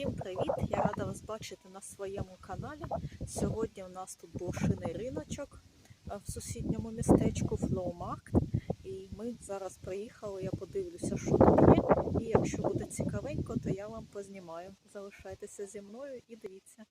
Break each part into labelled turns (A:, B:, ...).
A: Всім привіт! Я рада вас бачити на своєму каналі. Сьогодні у нас тут блошиний риночок е, в сусідньому містечку Флоумаркт. І ми зараз приїхали, я подивлюся, що тут є. І якщо буде цікавенько, то я вам познімаю. Залишайтеся зі мною і дивіться.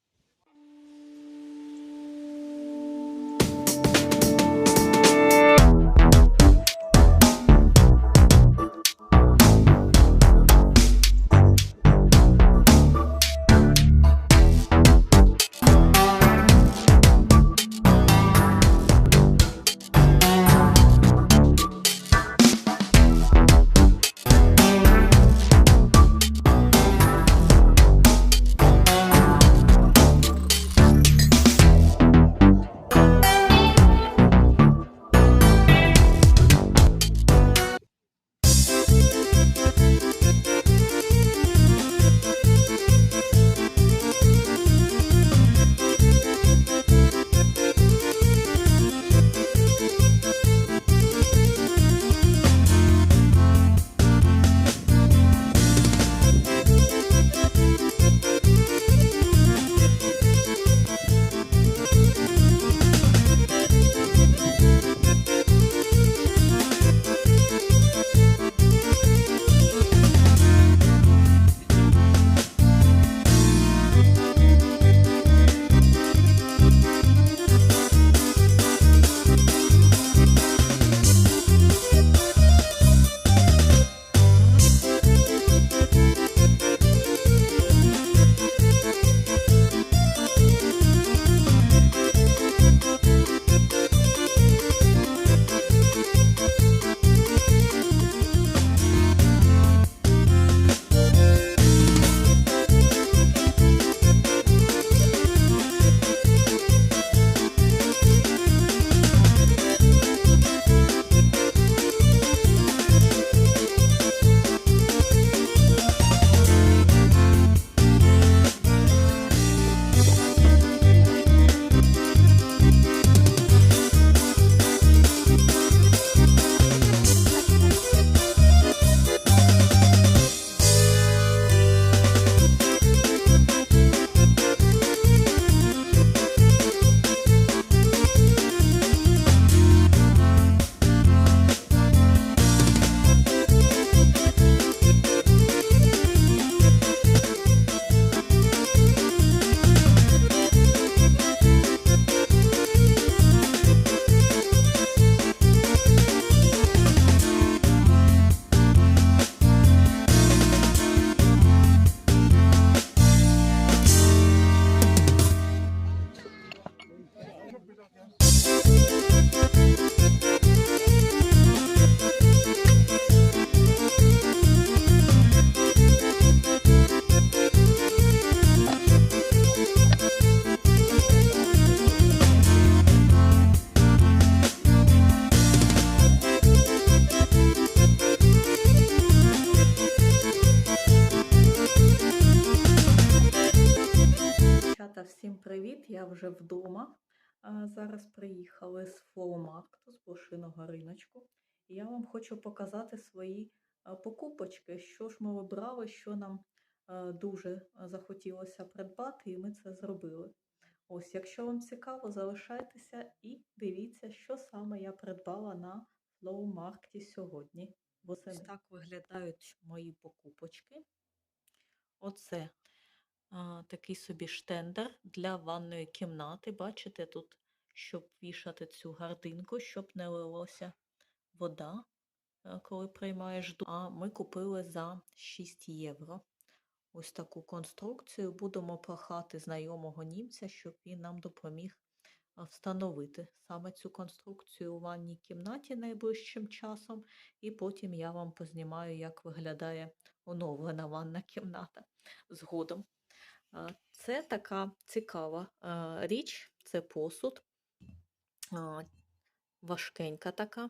A: Вже вдома. Зараз приїхали з флоумаркту, з блошиного риночку. І я вам хочу показати свої покупочки, що ж ми обрали, що нам дуже захотілося придбати, і ми це зробили. Ось, якщо вам цікаво, залишайтеся і дивіться, що саме я придбала на флоумаркті сьогодні. Ось так виглядають мої покупочки. Оце такий собі штендер для ванної кімнати. Бачите, тут, щоб вішати цю гардинку, щоб не лилося вода, е, коли приймаєш душ. А ми купили за 6 євро. Ось таку конструкцію. Будемо прохати знайомого німця, щоб він нам допоміг встановити саме цю конструкцію у ванній кімнаті найближчим часом. І потім я вам познімаю, як виглядає оновлена ванна кімната згодом. Це така цікава річ, це посуд, важкенька така.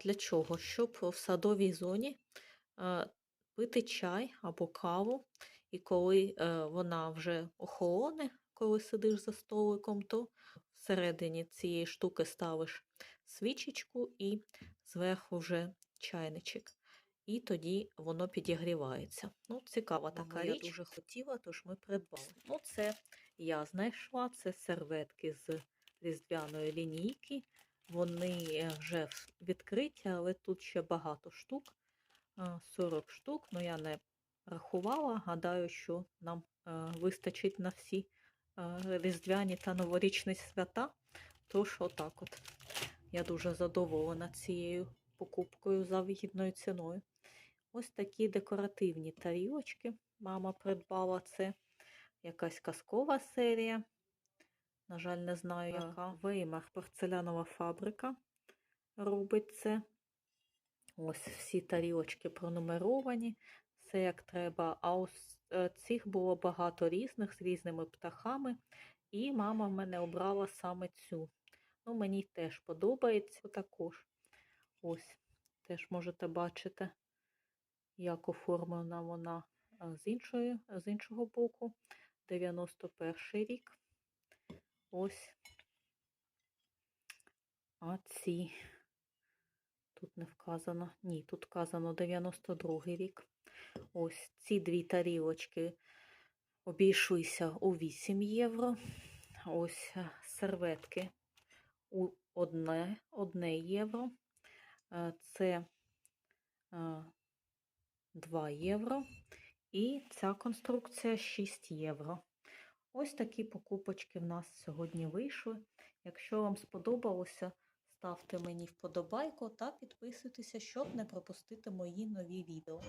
A: Для чого? Щоб в садовій зоні пити чай або каву, і коли е, вона вже охолоне, коли сидиш за столиком, то всередині цієї штуки ставиш свічечку і зверху вже чайничок. І тоді воно підігрівається. Ну, цікава така
B: я
A: річ. Я дуже хотіла, тож ми придбали. Ну, це я знайшла, це серветки з різдвяної лінійки. Вони е, вже відкриті, але тут ще багато штук. е, 40 штук, ну я не рахувала. Гадаю, що нам е, вистачить на всі е, різдвяні та новорічні свята. Тож отак от. Я дуже задоволена цією покупкою за вигідною ціною. Ось такі декоративні тарілочки. Мама придбала це. Якась казкова серія. На жаль, не знаю, яка. Веймар порцелянова фабрика робить це. Ось всі тарілочки пронумеровані, все як треба. А ось е, цих було багато різних з різними птахами. І мама в мене обрала саме цю. Ну, мені теж подобається також. Ось, теж можете бачити, як оформлена вона з, іншої, з іншого боку. 91 рік. Ось. А ці. Тут не вказано. Ні, тут вказано 92 рік. Ось ці дві тарілочки обійшлися у 8 євро. Ось е, серветки у одне, одне євро. Е, Це е, 2 євро. І ця конструкція 6 євро. Ось такі покупочки в нас сьогодні вийшли. Якщо вам сподобалося, ставте мені вподобайку та підписуйтеся, щоб не пропустити мої нові відео.